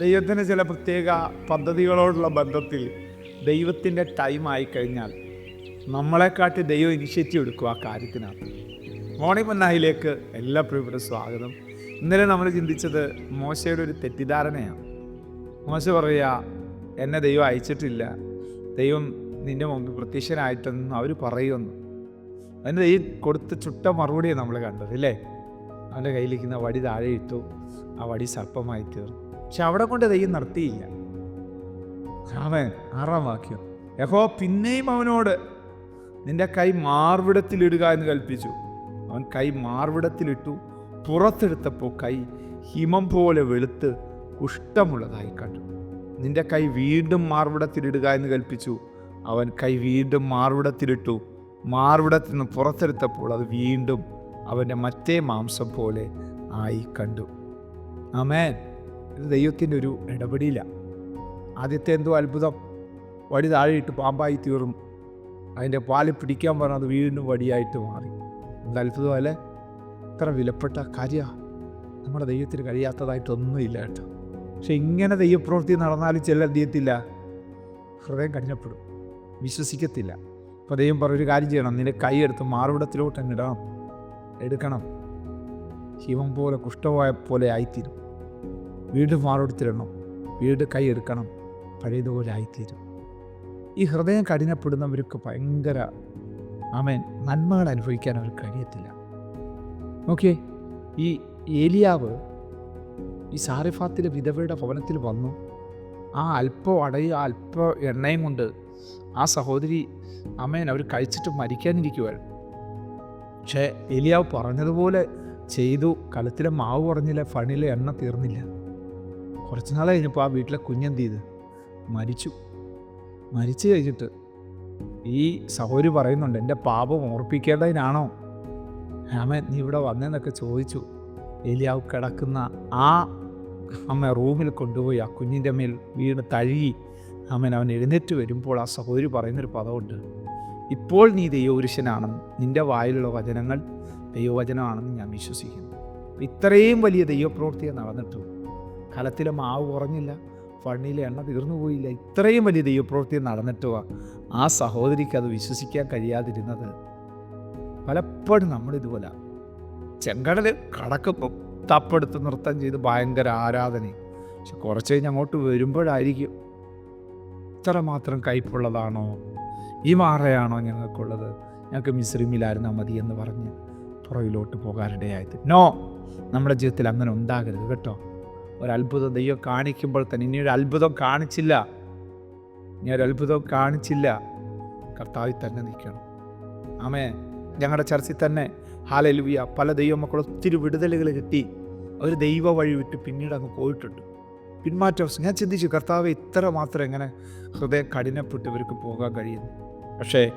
ദൈവത്തിന് ചില പ്രത്യേക പദ്ധതികളോടുള്ള ബന്ധത്തിൽ ദൈവത്തിന്റെ ടൈം ആയിക്കഴിഞ്ഞാൽ നമ്മളെക്കാട്ടി ദൈവം ഇനിഷ്യേറ്റീവ് എടുക്കും ആ കാര്യത്തിനകത്ത്. മോർണിംഗ് മന്നായിലേക്ക് എല്ലാ പ്രിയപ്പെട്ട സ്വാഗതം. ഇന്നലെ നമ്മൾ ചിന്തിച്ചത് മോശയുടെ ഒരു തെറ്റിദ്ധാരണയാണ്. മോശ പറയുക എന്നെ ദൈവം അയച്ചിട്ടില്ല. ദൈവം നിന്റെ മുമ്പിൽ പ്രത്യക്ഷനായിട്ടെന്ന് അവർ പറയുമെന്ന് അതിന് ദൈവം കൊടുത്ത ചുട്ട മറുപടിയാണ് നമ്മൾ കണ്ടത് അല്ലേ? അവന്റെ കയ്യിലിരിക്കുന്ന വടി താഴെ ഇട്ടു ആ വടി സർപ്പമായി തീർന്നു. പക്ഷെ അവിടെ കൊണ്ട് ദൈവം നടത്തിയില്ല അവൻ ആറാം വാക്യം യഹോ പിന്നെയും അവനോട് നിന്റെ കൈ മാർവിടത്തിലിടുക എന്ന് കൽപ്പിച്ചു. അവൻ കൈ മാർവിടത്തിലിട്ടു. പുറത്തെടുത്തപ്പോൾ കൈ ഹിമം പോലെ വെളുത്ത് കുഷ്ടമുള്ളതായി കണ്ടു. നിന്റെ കൈ വീണ്ടും മാർവിടത്തിലിടുക എന്ന് കൽപ്പിച്ചു. അവൻ കൈ വീണ്ടും മാർവിടത്തിലിട്ടു. മാർവിടത്തിൽ നിന്ന് പുറത്തെടുത്തപ്പോൾ അത് വീണ്ടും അവന്റെ മറ്റേ മാംസം പോലെ ആയി കണ്ടു. ആമേൻ. ഇത് ദൈവത്തിന്റെ ഒരു ഇടപെടിയില്ല. ആദ്യത്തെ എന്തോ അത്ഭുതം. വടി താഴെയിട്ട് പാമ്പായി തീർന്നു. അതിന്റെ പാൽ പിടിക്കാൻ പറഞ്ഞാൽ അത് വീണ്ടും വടിയായിട്ട് മാറി. എന്ത് അത്ഭുതമല്ലേ? ഇത്ര വിലപ്പെട്ട കാര്യ. നമ്മുടെ ദൈവത്തിന് കഴിയാത്തതായിട്ടൊന്നുമില്ല കേട്ടോ. പക്ഷെ ഇങ്ങനെ ദൈവപ്രവൃത്തി നടന്നാലും ചില ചെയ്യത്തില്ല? ഹൃദയം കഠിനപ്പെടും. വിശ്വസിക്കത്തില്ല. അപ്പോൾ ദൈവം പറഞ്ഞൊരു കാര്യം ചെയ്യണം. നിന്റെ കൈ എടുത്ത് മാറുവിടത്തിലോട്ട് അങ്ങ് ഇടണം. എടുക്കണം. ശിവം പോലെ കുഷ്ഠമായ പോലെ ആയിത്തീരും. വീണ്ടും മാറുവിടത്തിലിടണം വീട് കൈ എടുക്കണം. പഴയതുപോലെ ആയിത്തീരും ഈ ഹൃദയം കഠിനപ്പെടുന്നവർക്ക് ഭയങ്കര ആമേൻ നന്മകൾ അനുഭവിക്കാൻ അവർക്ക് കഴിയത്തില്ല. ഓക്കെ ഈ ഏലിയാവ് ഈ സാറിഫാത്തിലെ വിധവയുടെ ഭവനത്തിൽ വന്നു. ആ അല്പ അടയും ആ അല്പ എണ്ണയും കൊണ്ട് ആ സഹോദരി അമ്മേൻ അവർ കഴിച്ചിട്ട് മരിക്കാനിരിക്കുമായിരുന്നു പക്ഷേ എലിയാവ് പറഞ്ഞതുപോലെ ചെയ്തു. കലത്തിലെ മാവ് കുറഞ്ഞില്ല ഫണിലെ എണ്ണ തീർന്നില്ല. കുറച്ച് നാൾ കഴിഞ്ഞപ്പോൾ ആ വീട്ടിലെ കുഞ്ഞെന്ത് ചെയ്ത്? മരിച്ചു. മരിച്ചു കഴിഞ്ഞിട്ട് ഈ സഹോരി പറയുന്നുണ്ട് എന്റെ പാപം ഓർപ്പിക്കേണ്ടതിനാണോ? രാമൻ നീ ഇവിടെ വന്നതെന്നൊക്കെ ചോദിച്ചു. എലിയാവ് കിടക്കുന്ന ആ അമ്മ റൂമിൽ കൊണ്ടുപോയി ആ കുഞ്ഞിന്റെ മേൽ വീണ് തഴുകി. അമ്മൻ അവൻ എഴുന്നേറ്റ് വരുമ്പോൾ ആ സഹോദരി പറയുന്നൊരു പദമുണ്ട്. ഇപ്പോൾ നീ ദൈവപുരുഷനാണെന്ന് നിന്റെ വായിലുള്ള വചനങ്ങൾ ദൈവവചനമാണെന്ന് ഞാൻ വിശ്വസിക്കുന്നു. ഇത്രയും വലിയ ദൈവപ്രവൃത്തിയെ നടന്നിട്ടു കലത്തിലെ മാവ് കുറഞ്ഞില്ല പണിയിലെ എണ്ണ തീർന്നു പോയില്ല. ഇത്രയും വലിയ ദൈവപ്രവൃത്തി നടന്നിട്ടുവാ. ആ സഹോദരിക്ക് അത് വിശ്വസിക്കാൻ കഴിയാതിരുന്നത്. പലപ്പോഴും നമ്മളിതുപോലെ ചെങ്കടൽ കടക്കുമ്പോൾ തപ്പെടുത്ത് നൃത്തം ചെയ്ത് ഭയങ്കര ആരാധന പക്ഷെ കുറച്ച് കഴിഞ്ഞ് അങ്ങോട്ട് വരുമ്പോഴായിരിക്കും ഇത്ര മാത്രം കയ്പുള്ളതാണോ? ഈ മാറയാണോ ഞങ്ങൾക്കുള്ളത്? ഞങ്ങൾക്ക് മിശ്രിമിലായിരുന്നാൽ മതി എന്ന് പറഞ്ഞ് പുറകിലോട്ട് പോകാനിടയായത്. നോ നമ്മുടെ ജീവിതത്തിൽ അങ്ങനെ ഉണ്ടാകരുത് കേട്ടോ. ഒരത്ഭുതം ദൈവം കാണിക്കുമ്പോൾ തന്നെ ഇനി ഒരു അത്ഭുതം കാണിച്ചില്ല. ഇനി ഒരു അത്ഭുതം കാണിച്ചില്ല. കർത്താവിൽ തന്നെ നിൽക്കണം. ആമേ ഞങ്ങളുടെ ചർച്ചിൽ തന്നെ ഹാലലുവിയ പല ദൈവമക്കൾ ഒത്തിരി വിടുതലുകൾ കിട്ടി. അവർ ദൈവ വഴി വിട്ട് പിന്നീട് അങ്ങ് പോയിട്ടുണ്ട്. പിന്മാറ്റം ഞാൻ ചിന്തിച്ചു കർത്താവ് ഇത്ര മാത്രം എങ്ങനെ ഹൃദയം കഠിനപ്പെട്ട് ഇവർക്ക് പോകാൻ കഴിയുന്നു? പക്ഷേ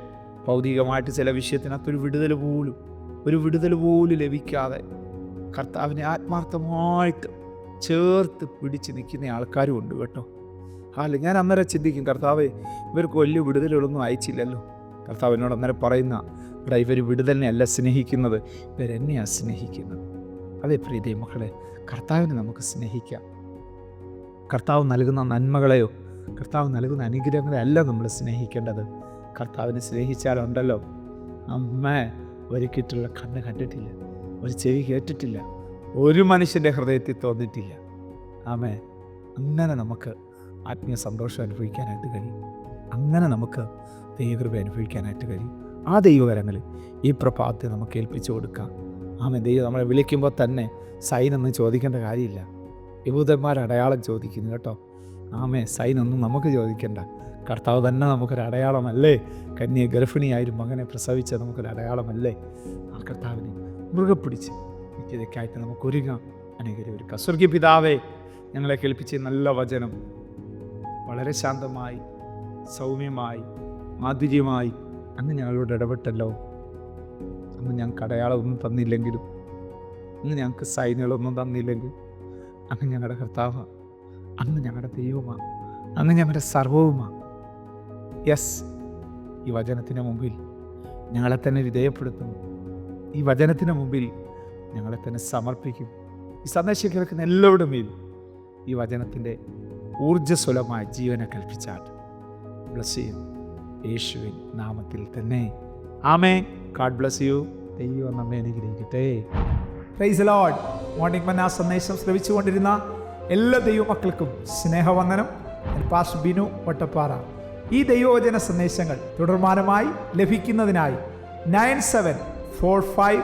ഭൗതികമായിട്ട് ചില വിഷയത്തിനകത്തൊരു വിടുതൽ പോലും ഒരു വിടുതൽ പോലും ലഭിക്കാതെ കർത്താവിനെ ആത്മാർത്ഥമായിട്ട് ചേർത്ത് പിടിച്ച് നിൽക്കുന്ന ആൾക്കാരും ഉണ്ട് കേട്ടോ. അല്ല ഞാൻ അന്നേരം ചിന്തിക്കും കർത്താവ് ഇവർക്ക് വലിയ വിടുതലുകളൊന്നും അയച്ചില്ലല്ലോ. കർത്താവ് എന്നോട് അന്നേരം പറയുന്ന ഇവിടെ ഇവർ വിടുതലിനെ അല്ല സ്നേഹിക്കുന്നത് ഇവരെന്നെയാണ് സ്നേഹിക്കുന്നത്. അതെ പ്രീതി മക്കളെ കർത്താവിനെ നമുക്ക് സ്നേഹിക്കാം. കർത്താവ് നൽകുന്ന നന്മകളെയോ കർത്താവ് നൽകുന്ന അനുഗ്രഹങ്ങളെ അല്ല നമ്മൾ സ്നേഹിക്കേണ്ടത്. കർത്താവിനെ സ്നേഹിച്ചാലുണ്ടല്ലോ. അമ്മ ഒരുക്കിയിട്ടുള്ള കണ്ണ് കണ്ടിട്ടില്ല ഒരു ചെവി കേട്ടിട്ടില്ല. ഒരു മനുഷ്യന്റെ ഹൃദയത്തിൽ തോന്നിയിട്ടില്ല. ആമേ അങ്ങനെ നമുക്ക് ആത്മീയ സന്തോഷം അനുഭവിക്കാനായിട്ട് കഴിയും. അങ്ങനെ നമുക്ക് ദൈവകൃപ അനുഭവിക്കാനായിട്ട് കഴിയും. ആ ദൈവകരങ്ങളിൽ ഈ പ്രഭാതത്തെ നമുക്ക് ഏൽപ്പിച്ചു കൊടുക്കാം. ആമേ ദൈവം നമ്മളെ വിളിക്കുമ്പോൾ തന്നെ സൈനൊന്നും ചോദിക്കേണ്ട കാര്യമില്ല. യഹൂദന്മാർ അടയാളം ചോദിക്കുന്നു കേട്ടോ. ആമേ സൈനൊന്നും നമുക്ക് ചോദിക്കേണ്ട. കർത്താവ് തന്നെ നമുക്കൊരു അടയാളമല്ലേ? കന്യ ഗർഭിണിയായൊരു മകനെ പ്രസവിച്ച നമുക്കൊരു അടയാളമല്ലേ? ആ കർത്താവിനെ മുറുകെ പിടിച്ച് നിത്യതയ്ക്കായിട്ട് നമുക്ക് ഒരുങ്ങാം അനേകരെ ഒരു കസ്വർഗി പിതാവേ ഞങ്ങളെ കേൾപ്പിച്ച നല്ല വചനം വളരെ ശാന്തമായി സൗമ്യമായി മാധുര്യമായി അന്ന് ഞങ്ങളോട് ഇടപെട്ടല്ലോ. അന്ന് ഞങ്ങൾക്ക് അടയാളമൊന്നും തന്നില്ലെങ്കിലും അന്ന് ഞങ്ങൾക്ക് സൈനുകളൊന്നും തന്നില്ലെങ്കിൽ അന്ന് ഞങ്ങളുടെ കർത്താവ്. അന്ന് ഞങ്ങളുടെ ദൈവമാണ് അന്ന് ഞങ്ങളുടെ സർവവുമാണ് യെസ് ഈ വചനത്തിന് മുമ്പിൽ ഞങ്ങളെ തന്നെ വിധേയപ്പെടുത്തുന്നു ഈ വചനത്തിന് മുമ്പിൽ ഞങ്ങളെ തന്നെ സമർപ്പിക്കും. ഈ സന്ദേശം കേൾക്കുന്ന എല്ലാവരുടെ ഈ വചനത്തിന്റെ ഊർജസ്വലമായ ജീവനെ കൽപ്പിച്ചാട്ട്. ബ്ലസ് ചെയ്യും യേശുവിൻ നാമത്തിൽ തന്നെ. ആമേ ഗാഡ് ബ്ലസ് യു ദൈവം നമ്മെ അനുഗ്രഹിക്കട്ടെ. പ്രൈസ് ലോഡ് മോർണിംഗ് മന്ന സന്ദേശം ശ്രവിച്ചുകൊണ്ടിരുന്ന എല്ലാ ദൈവമക്കൾക്കും സ്നേഹവന്ദനം. പാസ് ബിനു വട്ടപ്പാറ ഈ ദൈവവചന സന്ദേശങ്ങൾ തുടർമാനമായി ലഭിക്കുന്നതിനായി nine seven four five